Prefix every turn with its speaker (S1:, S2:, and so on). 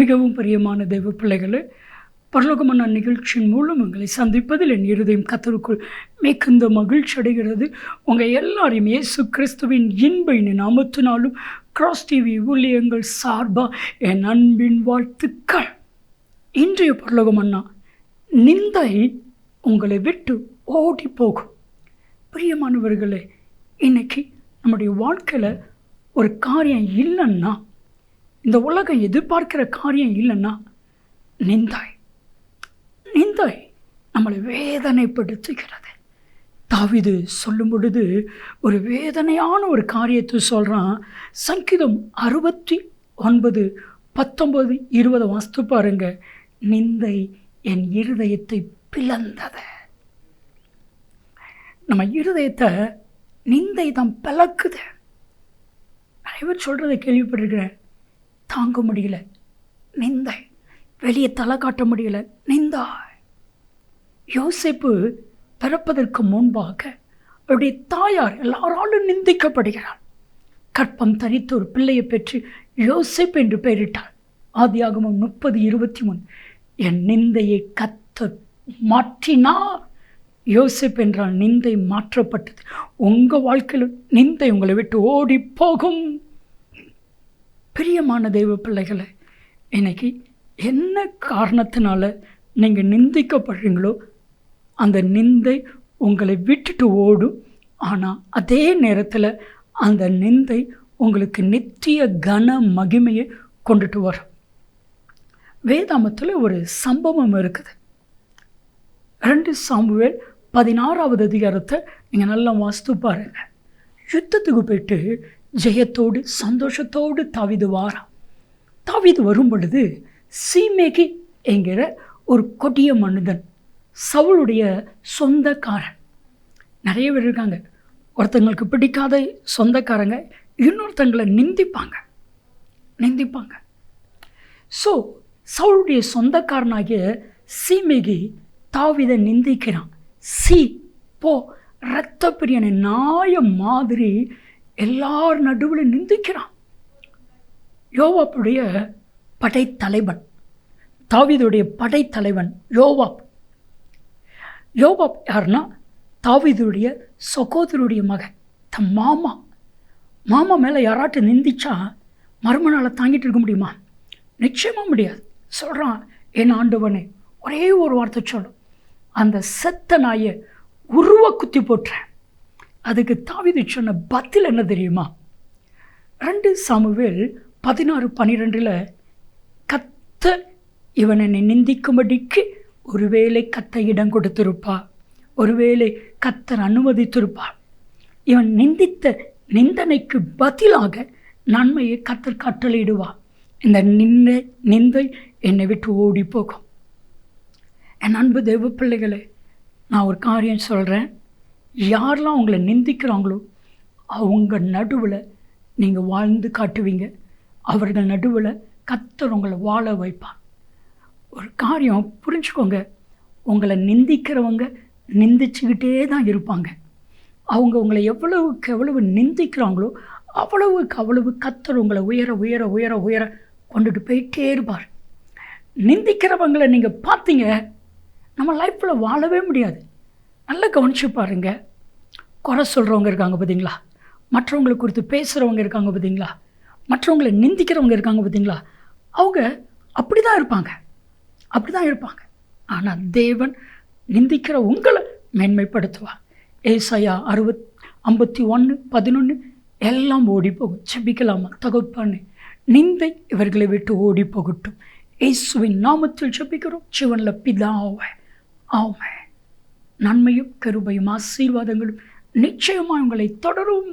S1: மிகவும் பிரியமான தெய்வ பிள்ளைகளே பரலோகமான நிகழ்ச்சியின் மூலம் உங்களை சந்திப்பதில் என் இருதயம் கத்தருக்குள் மிகுந்த மகிழ்ச்சி அடைகிறது. உங்கள் எல்லாரையும் இயேசு கிறிஸ்துவின் இன்பையின் நாமத்தினாலும் கிராஸ் டிவி ஊழியங்கள் சார்பாக என் அன்பின் வாழ்த்துக்கள். இன்றைய பரலோகம் அண்ணா நிந்தை உங்களை விட்டு ஓடி போகும் பிரியமானவர்களே இன்னைக்கு நம்முடைய வாழ்க்கையில் ஒரு காரியம் இல்லைன்னா இந்த உலகம் எதிர்பார்க்கிற காரியம் இல்லைன்னா நிந்தாய். நிந்தாய் நம்மளை வேதனைப்படுத்துகிறது. தாவிது சொல்லும் பொழுது ஒரு வேதனையான ஒரு காரியத்தை சொல்கிறான் சங்கீதம் அறுபத்தி ஒன்பது பத்தொன்பது இருபது வாஸ்து பாருங்க. நிந்தை என் இருதயத்தை பிளந்தது. நம்ம இருதயத்தை நிந்தை தான் பிளக்குது. நிறைய பேர் சொல்கிறத கேள்விப்பட்டிருக்கிறேன். தாங்க முடியல. நிந்தை வெளியே தலை காட்ட முடியல. நிந்தா யோசிப்பு பிறப்பதற்கு முன்பாக அவருடைய தாயார் எல்லாராலும் நிந்திக்கப்படுகிறாள். கற்பம் தரித்து ஒரு பிள்ளையை பெற்று யோசிப் என்று பெயரிட்டாள். ஆதியாகமம் முப்பது இருபத்தி மூணு. என் நிந்தையை கத்த மாற்றினார். யோசிப் என்றால் நிந்தை மாற்றப்பட்டது. உங்கள் வாழ்க்கையில் நிந்தை உங்களை விட்டு ஓடி போகும் பிரியமான தெய்வ பிள்ளைகளை இன்னைக்கு என்ன காரணத்தினால நீங்கள் நிந்திக்கப்படுறீங்களோ அந்த நிந்தை உங்களை விட்டுட்டு ஓடும். ஆனால் அதே நேரத்தில் அந்த நிந்தை உங்களுக்கு நித்திய கன மகிமையை கொண்டுட்டு வரும். வேதாமத்தில் ஒரு சம்பவம் இருக்குது. ரெண்டு சாம்புவேல் பதினாறாவது அதிகாரத்தை நீங்கள் நல்லா வாஸ்து பாருங்க. யுத்தத்துக்கு போயிட்டு ஜெயத்தோடு சந்தோஷத்தோடு தாவிது வாரான். தாவிது வரும் பொழுது சீமேகி என்கிற ஒரு கொடிய மனிதன் சவுளுடைய சொந்தக்காரன். நிறைய பேர் இருக்காங்க. ஒருத்தங்களுக்கு பிடிக்காத சொந்தக்காரங்க இன்னொருத்தங்களை நிந்திப்பாங்க. நிந்திப்பாங்க. ஸோ சவுளுடைய சொந்தக்காரனாகிய சீமேகி தாவிதை நிந்திக்கிறான். சி போ இரத்த பிரியனை நாய மாதிரி எல்லார் நடுவில் நிந்திக்கிறான். யோவாப்புடைய படைத்தலைவன் தாவிதுடைய படைத்தலைவன் யோவாப். யோவாப் யாருன்னா தாவிதுடைய சகோதரருடைய மகன் தன் மாமா. மாமா மேலே யாராட்டும் நிந்திச்சா மர்ம நாளை தாங்கிட்டு இருக்க முடியுமா? நிச்சயமாக முடியாது. சொல்கிறான் என் ஆண்டவனே ஒரே ஒரு வார்த்தை சொல்லும் அந்த செத்த நாயை உருவ குத்தி போட்டுறேன். அதுக்கு தாவிது சொன்ன பதில் என்ன தெரியுமா? ரெண்டு சாமுவேல் பதினாறு பன்னிரெண்டில் கத்த இவன் என்னை நிந்திக்கும்படிக்கு ஒருவேளை கத்த இடம் கொடுத்திருப்பா. ஒருவேளை கத்தர் அனுமதித்திருப்பா. இவன் நிந்தித்த நிந்தனைக்கு பதிலாக நன்மையை கத்தர் கட்டளையிடுவா. இந்த நின்ன நிந்தை என்னை விட்டு ஓடி போகும் என் அன்பு தெய்வ பிள்ளைகளே நான் ஒரு காரியம் சொல்கிறேன் யாரெல்லாம் உங்களை நிந்திக்கிறாங்களோ அவங்க நடுவில் நீங்கள் வாழ்ந்து காட்டுவீங்க. அவர்கள் நடுவில் கத்தர் உங்களை வாழ வைப்பார். ஒரு காரியம் புரிஞ்சுக்கோங்க. உங்களை நிந்திக்கிறவங்க நிந்திச்சுக்கிட்டே தான் இருப்பாங்க. அவங்க உங்களை எவ்வளவுக்கு எவ்வளவு நிந்திக்கிறாங்களோ அவ்வளவுக்கு அவ்வளவு கத்தர் உங்களை உயர உயர உயர உயர கொண்டுட்டு போயிட்டே இருப்பார். நிந்திக்கிறவங்களை நீங்கள் பார்த்தீங்க நம்ம லைஃப்பில் வாழவே முடியாது. நல்லா கவனிச்சு பாருங்கள் குறை சொல்கிறவங்க இருக்காங்க பார்த்தீங்களா மற்றவங்களை குறித்து பேசுகிறவங்க இருக்காங்க பார்த்தீங்களா மற்றவங்களை நிந்திக்கிறவங்க இருக்காங்க பார்த்தீங்களா அவங்க அப்படி தான் இருப்பாங்க. அப்படி தான் இருப்பாங்க. ஆனால் தேவன் நிந்திக்கிற உங்களை மேன்மைப்படுத்துவார். ஏசையா அறுபத் ஐம்பத்தி ஒன்று பதினொன்று எல்லாம் ஓடி போகும் செபிக்கலாமா தகுப்பானு நிந்தை இவர்களை விட்டு ஓடி போகட்டும் இயேசுவின் நாமத்தில் செபிக்கிறோம் சிவனில் பிதாவை. ஆமை நன்மையும் கருபையும் ஆசீர்வாதங்களும் நிச்சயமாக உங்களை தொடரும்.